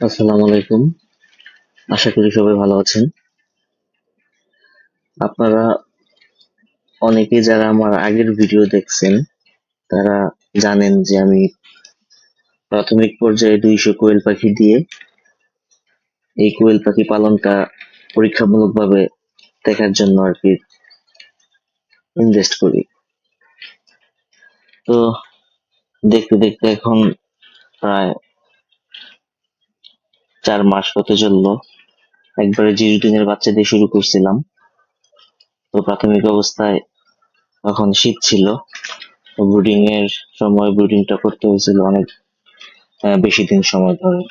আসসালামু আলাইকুম। আশা করি সবাই ভালো আছেন। আপনারা অনেকে যারা আমার আগের ভিডিও দেখছেন, তারা জানেন যে আমি প্রাথমিক পর্যায়ে দুইশো কোয়েল পাখি দিয়ে এই কোয়েল পাখি পালনটা পরীক্ষামূলকভাবে দেখার জন্য আর কি ইনভেস্ট করি। তো দেখতে দেখতে এখন প্রায় চার মাস হতে চলল। একবারে জিরো দিনের বাচ্চা দিয়ে শুরু করছিলাম। তো প্রাথমিক অবস্থায় তখন শীত ছিল। ব্রুডিং এর সময় ব্রুডিংটা করতে হয়েছিল অনেক বেশি দিন সময় ধরে।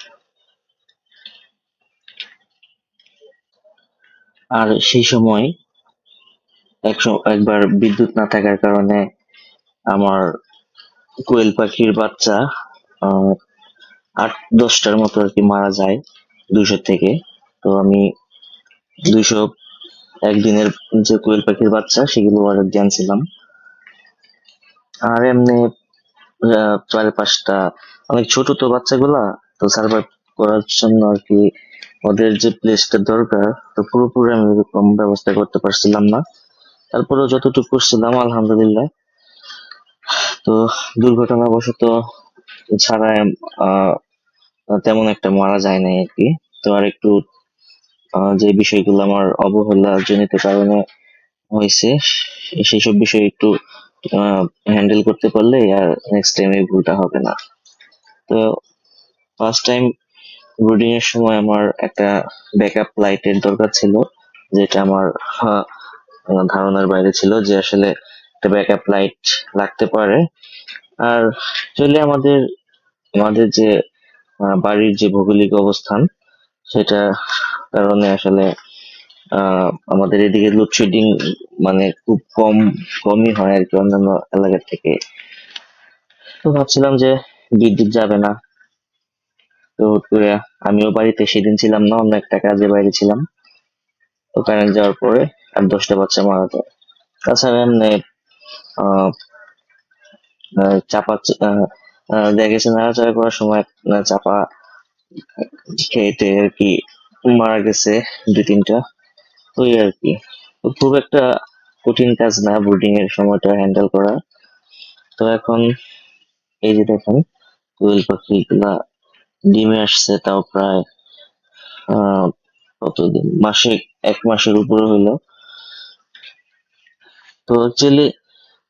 আর সেই সময় একবার বিদ্যুৎ না থাকার কারণে আমার কোয়েল পাখির বাচ্চা আট, দশটার মতো আর কি মারা যায় দুইশো থেকে। তো আমি দুইশো একদিনের যে কোয়েল পাখির বাচ্চা, সেগুলো অর্ডার দিয়ে আনছিলাম আর এমনি চার পাঁচটা, অনেক ছোট তো বাচ্চাগুলা, তো সার্ভাইভ করার জন্য আর কি ওদের যে প্লেসটা দরকার, তো পুরোপুরি আমি এরকম ব্যবস্থা করতে পারছিলাম না। তারপরেও যতটুকু করছিলাম, আলহামদুলিল্লাহ। তো দুর্ঘটনাবশত ছাড়া তেমন একটা মারা যায় নাই আর কি। তো আর একটু যে বিষয়গুলো আমার অবহেলা জনিত কারণে হয়েছে সেই সব বিষয় একটু হ্যান্ডেল করতে পারলে আর নেক্সট টাইম এই ভুলটা হবে না। তো ফার্স্ট টাইম ব্রুডিং এর সময় আমার একটা ব্যাকআপ লাইটের দরকার ছিল, যেটা আমার ধারণার বাইরে ছিল যে আসলে একটা ব্যাকআপ লাইট লাগতে পারে। আর চলে আমাদের আমাদের যে বাড়ির যে ভৌগোলিক অবস্থান, সেটা কারণে আসলে আমাদের এদিকে লোডশেডিং মানে খুব কম, কমই হয় আর কি অন্যান্য এলাকার থেকে। তো ভাবছিলাম যে বিদ্যুৎ যাবে না। তো আমিও বাড়িতে সেদিন ছিলাম না, অন্য একটা কাজে বাইরে ছিলাম। তো কারেন্ট যাওয়ার পরে আর দশটা বাচ্চা মারা যায়। তাছাড়া এমনি চাপা আহ, আহ, দেখা নাড়াচাড়া করার সময় চাপা খেয়েতে আর কি মারা গেছে দুই তিনটা। ওই আর কি। খুব একটা কঠিন কাজ না ব্রুডিং এর সময়টা হ্যান্ডেল করা। তো এখন এই যে দেখেন কোয়েল পাখি গুলা ডিমে আসছে তাও প্রায় কতদিন মাসে এক মাসের উপরে হইল তো অ্যাকচুয়ালি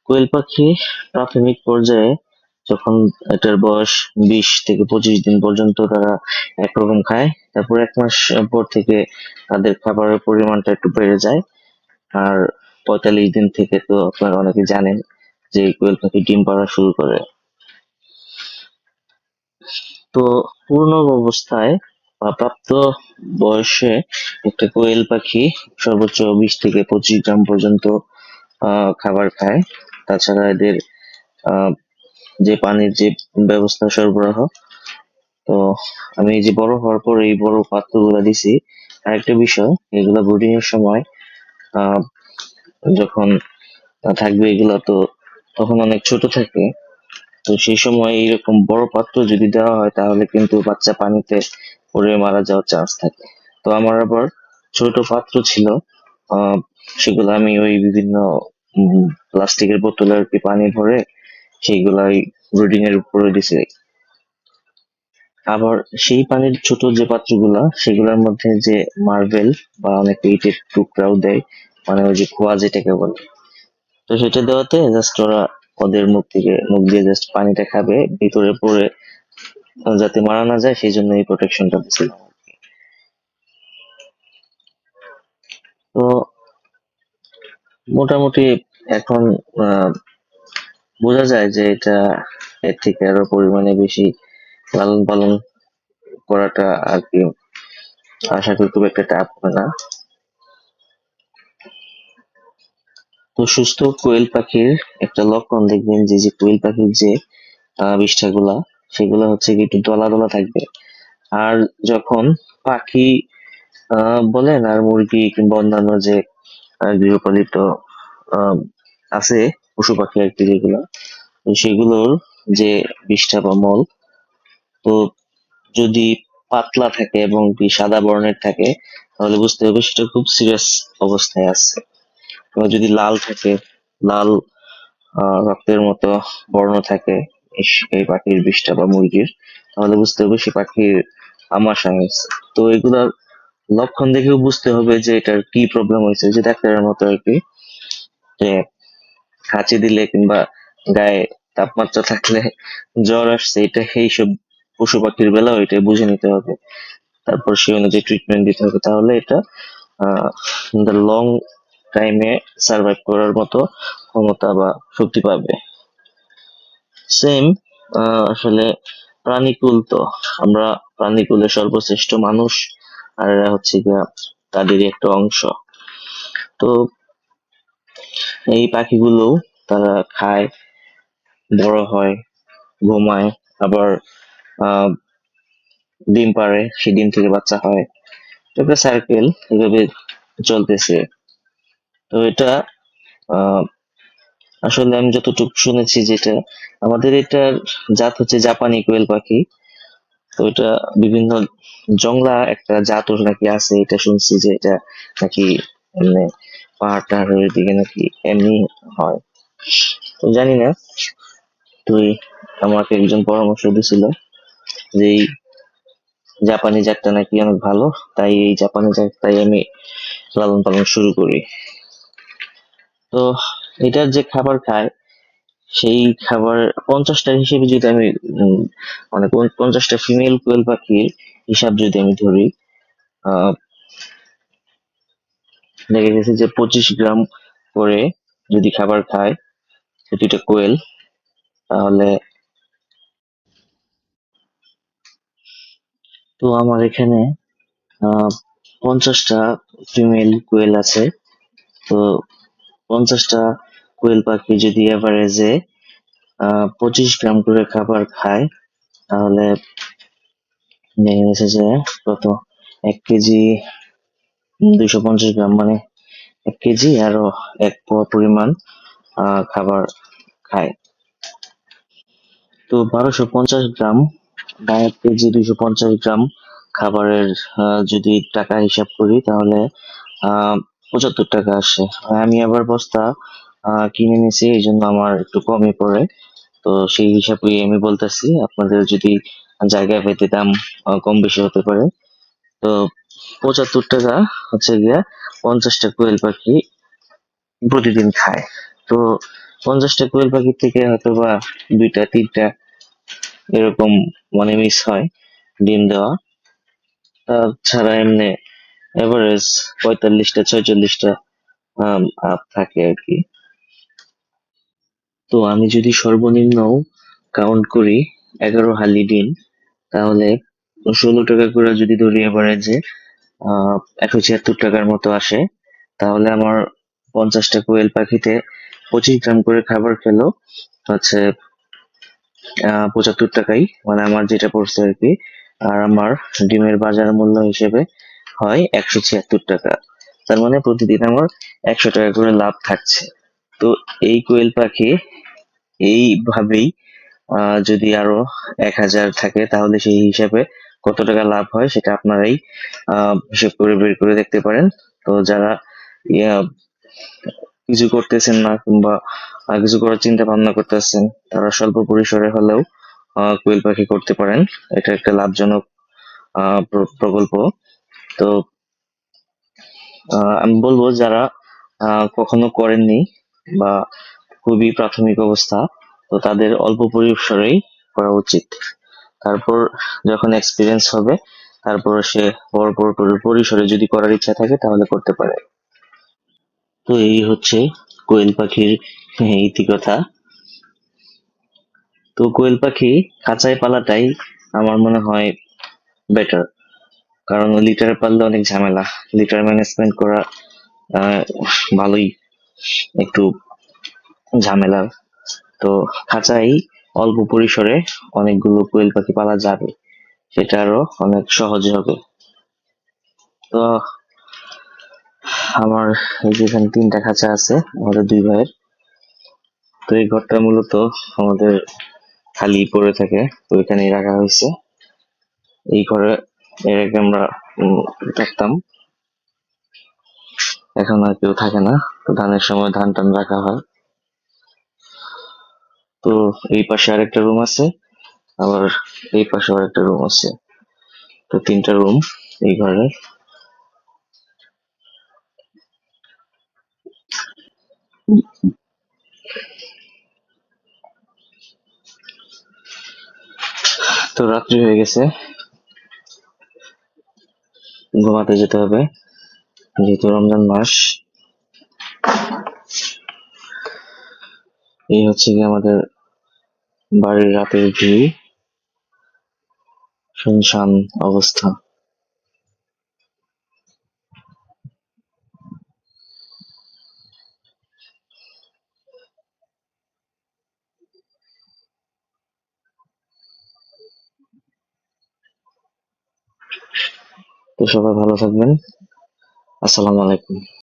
কোয়েল পাখি প্রাথমিক পর্যায়ে যখন এটার বয়স বিশ থেকে পঁচিশ দিন পর্যন্ত তারা একরকম খায়। তারপর এক মাস পর থেকে তাদের খাবারের পরিমাণটা একটু বেড়ে যায়। আর পঁয়তাল্লিশ দিন থেকে তো আপনারা অনেকে জানেন যে কোয়েল পাখি ডিম পাড়া শুরু করে। তো পূর্ণ অবস্থায় বা প্রাপ্ত বয়সে একটা কোয়েল পাখি সর্বোচ্চ বিশ থেকে পঁচিশ গ্রাম পর্যন্ত খাবার খায়। তাছাড়া এদের আহ, যে পানির যে ব্যবস্থা সরবরাহ। তো আমি এই যে বড় হওয়ার পর এই বড় পাত্রগুলা দিছি। আরেকটা বিষয়, এগুলা ব্রুডিং এর সময় যখন থাকবে এগুলা তো তখন অনেক ছোট থাকে। তো সেই সময় এইরকম বড় পাত্র যদি দেওয়া হয়, তাহলে কিন্তু বাচ্চা পানিতে পড়ে মারা যাওয়ার চান্স থাকে। তো আমার আবার ছোট পাত্র ছিল সেগুলো আমি ওই বিভিন্ন প্লাস্টিকের বোতলে আর কি পানি ভরে সেইগুলাই ব্রুডিং এর উপরে দিছি আবার সেই পানির ছোট যে পাত্রগুলা, সেগুলোর মধ্যে যে মার্বেল বা অনেক ইটের টুকরাও দেয় মানে ওই যে খোয়া যেটাকে বলে তো সেটা দেওয়াতে জাস্ট ওরা ওদের মুখ থেকে, মুখ দিয়ে জাস্ট পানিটা খাবে, ভিতরে পড়ে যাতে মারা না যায়, সেই জন্য এই প্রোটেকশনটা কি। তো মোটামুটি এখন বোঝা যায় যে এটা এর থেকে আরও পরিমাণে বেশি লালন পালন করাটা আর কি আশা করি খুব একটা টাফ হবে না। তো সুস্থ কোয়েল পাখির একটা লক্ষণ দেখবেন যে যে কোয়েল পাখির যে আহ, বিষ্ঠাগুলা সেগুলো হচ্ছে কি একটু দলা দলা থাকবে। আর যখন পাখি বলেন আর মুরগি কিংবা অন্যান্য যে গৃহপালিত আছে পশু পাখি আর কি যেগুলো, তো সেগুলোর যে বিষ্ঠা বা মল, তো যদি পাতলা থাকে এবং সাদা বর্ণের থাকে, তাহলে বুঝতে হবে সেটা খুব সিরিয়াস অবস্থায় আছে। যদি লাল থাকে, লাল রক্তের মতো বর্ণ থাকে এই- পাখির বিষটা বা মুরগির, তাহলে বুঝতে হবে সে পাখির আমাশা হয়েছে। তো এগুলার লক্ষণ দেখেও বুঝতে হবে যে এটার কি প্রবলেম হয়েছে, যে ডাক্তারের মতো আর কি হাঁচি দিলে কিংবা গায়ে তাপমাত্রা থাকলে জ্বর আসছে, এটা এইসব পশু পাখির বেলা এটা বুঝে নিতে হবে। তারপর সেই অনুযায়ী ট্রিটমেন্ট দিতে হবে। তাহলে এটা লং টাইমে সার্ভাইভ করার মতো ক্ষমতা বা শক্তি পাবে। সেম আসলে প্রাণীকুল তো। আমরা প্রাণীকুলের সর্বশ্রেষ্ঠ মানুষ, আর এরা হচ্ছে গিয়া তাদেরই একটা অংশ। তো এই পাখিগুলো তারা খায়, বড় হয়, ঘুমায়, আবার ডিম পাড়ে, সেই ডিম থেকে বাচ্চা হয়। একটা সার্কেল এভাবে চলতেছে। তো এটা আসলে আমি যতটুকু শুনেছি যেটা, আমাদের এটার জাত হচ্ছে জাপানি কোয়েল পাখি। তো এটা বিভিন্ন জংলা একটা জাতও নাকি আছে, এটা শুনছি যে এটা নাকি এমনি পাহাড় টাহাড়ের দিকে নাকি এমনি হয়। তো জানি না, তুই আমাকে একজন পরামর্শ দিছিল যে এই জাপানি জাতটা নাকি অনেক ভালো, তাই এই জাপানি জাতটাই আমি লালন পালন শুরু করি। তো এটার যে খাবার খায় সেই খাবার পঞ্চাশটা হিসেবে যদি আমি মানে পঞ্চাশটা ফিমেল কোয়েল পাখির হিসাব যদি আমি ধরি দেখা গেছে যে পঁচিশ গ্রাম করে যদি খাবার খায় প্রতিটা কোয়েল, তাহলে তো আমার এখানে পঞ্চাশটা ফিমেল কোয়েল আছে। তো পঞ্চাশটা কোয়েল পাখি যদি এভারেজে পঁচিশ গ্রাম করে খাবার খায়, তাহলে দেখা গেছে যে কত, এক কেজি দুইশো পঞ্চাশ গ্রাম মানে এক কেজি আরও এক পোয়া পরিমাণ খাবার খায়। তো বারোশো পঞ্চাশ গ্রাম বা এক কেজি দুইশো পঞ্চাশ গ্রাম খাবারের যদি টাকা হিসাব করি তাহলে পঁচাত্তর টাকা আসে। আমি আবার বস্তা কিনে নিছি এই জন্য আমার একটু কমই পড়ে। তো সেই হিসাবেই আমি বলতেছি, আপনাদের যদি জায়গা পেতে দাম কম বেশি হতে পারে। তো পঁচাত্তর টাকা হচ্ছে গিয়া পঞ্চাশটা কোয়েল পাখি প্রতিদিন খায়। তো পঞ্চাশটা কোয়েল পাখির থেকে হয়তো বা দুইটা, তিনটা এরকম মানে মিস হয় ডিম দেওয়া। তাছাড়া এমনি এভারেজ পঁয়তাল্লিশটা ছয়চল্লিশটা আপ থাকে আর কি। তো আমি যদি সর্বনিম্ন কাউন্ট করি এগারো হালি ডিম, তাহলে ষোলো টাকা করে যদি ধরি এভারেজে একশো ছিয়াত্তর টাকার মতো আসে। তাহলে আমার পঞ্চাশটা কোয়েল পাখিতে পঁচিশ গ্রাম করে খাবার খেলো, হচ্ছে পঁচাত্তর টাকাই। মানে আমার যেটা পড়ছে আর কি, আর আমার ডিমের বাজার মূল্য হিসেবে হয় একশো ছিয়াত্তর টাকা। তার মানে প্রতিদিন আমার একশো টাকা করে লাভ থাকছে। তো এই কোয়েল পাখি এইভাবেই যদি আরও এক হাজার থাকে, তাহলে সেই হিসাবে কত টাকা লাভ হয় সেটা আপনারাই হিসেব করে বের করে দেখতে পারেন। তো যারা কিছু করতেছেন না কিংবা কিছু করার চিন্তা ভাবনা করতেছেন, তারা স্বল্প পরিসরে হলেও কোয়েল পাখি করতে পারেন। এটা একটা লাভজনক প্রকল্প। তো আমি বলব যারা কখনো করেননি বা খুবই প্রাথমিক অবস্থা, তো তাদের অল্প পরিসরেই করা উচিত। তারপর যখন এক্সপিরিয়েন্স হবে, তারপর সে বড় পরিসরে যদি করার ইচ্ছা থাকে, তাহলে করতে পারে। তো এই হচ্ছে কোয়েল পাখির ইতিকথা তো কোয়েল পাখি খাঁচায় পালাটাই আমার মনে হয় বেটার কারণ লিটারে পাললে অনেক ঝামেলা। লিটার ম্যানেজমেন্ট করা ভালোই একটু ঝামেলার। তো খাঁচাই অল্প পরিসরে অনেকগুলো কোয়েল পাখি পালা যাবে। সেটা আরও অনেক সহজ হবে। তো, আমার এই যে এখানে তিনটা খাঁচা আছে, আমাদের দুই ভাইয়ের। তো এই ঘরটা মূলত আমাদের খালি পড়ে থাকে, তো এখানেই রাখা হয়েছে। এই ঘরে এর আগে আমরা থাকতাম। এখন আর কেউ থাকে না। তো ধানের সময় ধান টান রাখা হয়। তো এই পাশে আরেকটা রুম আছে, আবার এই পাশে আরেকটা রুম আছে। তো তিনটা রুম এই ঘরের। তো রাত্রি হয়ে গেছে। ঘুমাতে যেতে হবে, যেহেতু রমজান মাস। এই হচ্ছে কি আমাদের বাড়ির রাতের ভিউ। শুনশান অবস্থা। তো সবাই ভালো থাকবেন। আসসালামু আলাইকুম।